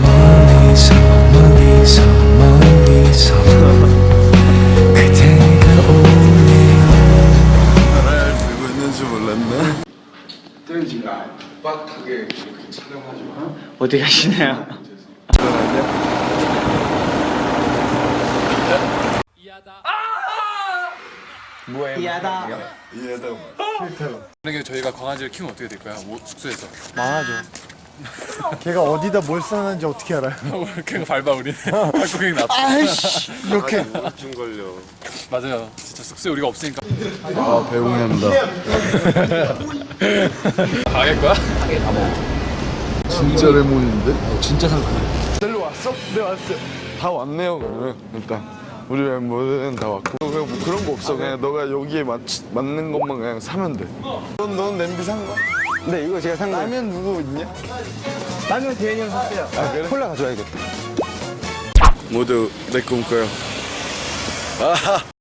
멀리서 멀리서 멀리서 그대가 오네요 나를 들고 있는 줄 몰랐네. 어디 가시나요? 이하다. 이해하다고. 만약에 저희가 강아지를 키우면 어떻게 될까요? 뭐, 숙소에서 망하죠. 걔가 어디다 뭘 써놨는지 어떻게 알아요? 걔가 밟아 우리는 발코킹이 나 아이씨 이렇게 우울증 걸려. 맞아요 진짜 숙소에 우리가 없으니까 아 배웅한다. 가게 거야? 진짜 레몬인데? 진짜 상쾌. 셀로 왔어? 네 왔어. 다 왔네요 그러면 일단. 우리 멤버들은 다 왔고 그냥 뭐 그런 거 없어 그냥 너가 여기에 맞, 맞는 것만 그냥 사면 돼 넌, 넌 냄비 산 거야? 네 이거 제가 산 거예요. 라면 누구 있냐? 라면 대현이 형 샀어요. 아 그래? 콜라 가져와야겠다. 모두 내 꿈꿔요